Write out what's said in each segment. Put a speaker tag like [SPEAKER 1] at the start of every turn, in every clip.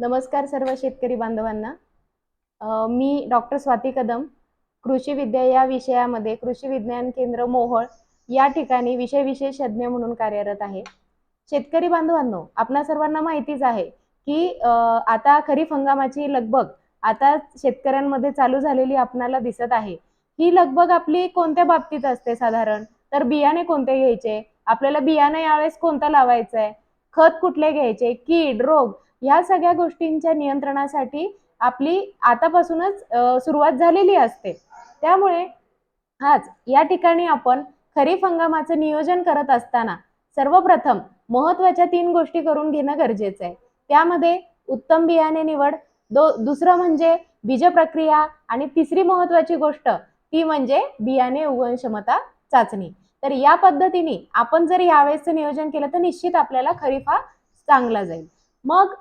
[SPEAKER 1] नमस्कार सर्व शेतकरी बांधवांना. मी डॉक्टर स्वाती कदम कृषी विद्या या विषयामध्ये कृषी विज्ञान केंद्र मोहोळ या ठिकाणी विषय विशेषज्ञ म्हणून कार्यरत आहे. शेतकरी बांधवांनो आपणा सर्वांना माहितीच आहे की आता खरीप हंगामाची लगबग आता शेतकऱ्यांमध्ये चालू झालेली आपणाला दिसत आहे. ही लगबग आपली कोणत्या बाबतीत असते साधारण? तर बियाणे कोणते घ्यायचे? आपल्याला बियाणे यावेळेस कोणता लावायचं आहे खत कुठले घ्यायचे? कीड रोग ह्या सगळ्या गोष्टींच्या नियंत्रणासाठी आपली आतापासूनच सुरुवात झालेली असते. त्यामुळे आज या ठिकाणी आपण खरीप हंगामाचं नियोजन करत असताना सर्वप्रथम महत्त्वाच्या तीन गोष्टी करून घेणं गरजेचं आहे. त्यामध्ये उत्तम बियाणे निवड दो दुसरं म्हणजे बीज प्रक्रिया आणि तिसरी महत्त्वाची गोष्ट ती म्हणजे बियाणे उगवण क्षमता चाचणी. तर या पद्धतीने आपण जर यावेळेसचं नियोजन केलं तर निश्चित आपल्याला खरीप हा चांगला जाईल. मग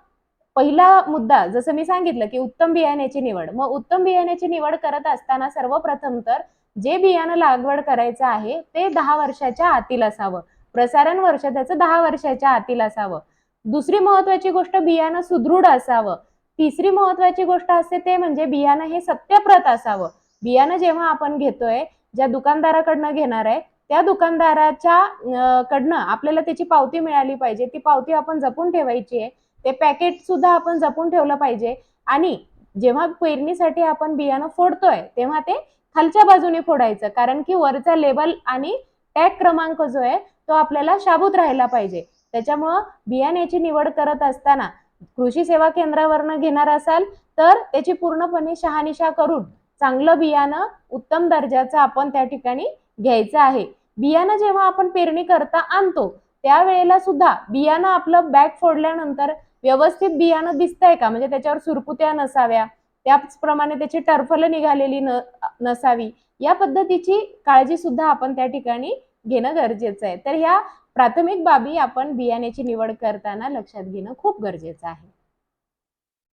[SPEAKER 1] पहिला मुद्दा जसं मी सांगितलं की उत्तम बियाण्याची निवड. मग उत्तम बियाण्याची निवड करत असताना सर्वप्रथम तर जे बियाणं लागवड करायचं आहे ते दहा वर्षाच्या आतील असावं. प्रसारण वर्ष त्याचं दहा वर्षाच्या आतील असावं. दुसरी महत्वाची गोष्ट बियाणं सुदृढ असावं. तिसरी महत्वाची गोष्ट असते ते म्हणजे बियाणं हे सत्यप्रत असावं. बियाणं जेव्हा आपण घेतोय ज्या दुकानदाराकडनं घेणार आहे त्या दुकानदाराच्या कडनं आपल्याला त्याची पावती मिळाली पाहिजे. ती पावती आपण जपून ठेवायची आहे. ते पॅकेट सुद्धा आपण जपून ठेवलं पाहिजे. आणि जेव्हा पेरणीसाठी आपण बियाणं फोडतोय तेव्हा ते खालच्या बाजूने फोडायचं. कारण की वरचा लेबल आणि टॅग क्रमांक जो आहे तो आपल्याला शाबूत राहायला पाहिजे. त्याच्यामुळं बियाण्याची निवड करत असताना कृषी सेवा केंद्रावरनं घेणार असाल तर त्याची पूर्णपणे शहानिशा करून चांगलं बियाणं उत्तम दर्जाचं आपण त्या ठिकाणी घ्यायचं आहे. बियाणं जेव्हा आपण पेरणी करता आणतो त्यावेळेला सुद्धा बियाणं आपलं बॅग फोडल्यानंतर व्यवस्थित बियाणं दिसतंय का? म्हणजे त्याच्यावर सुरकुत्या नसाव्या त्याचप्रमाणे त्याची टरफलं निघालेली न नसावी या पद्धतीची काळजी सुद्धा आपण त्या ठिकाणी घेणं गरजेचं आहे. तर ह्या प्राथमिक बाबी आपण बियाण्याची निवड करताना लक्षात घेणं खूप गरजेचं आहे.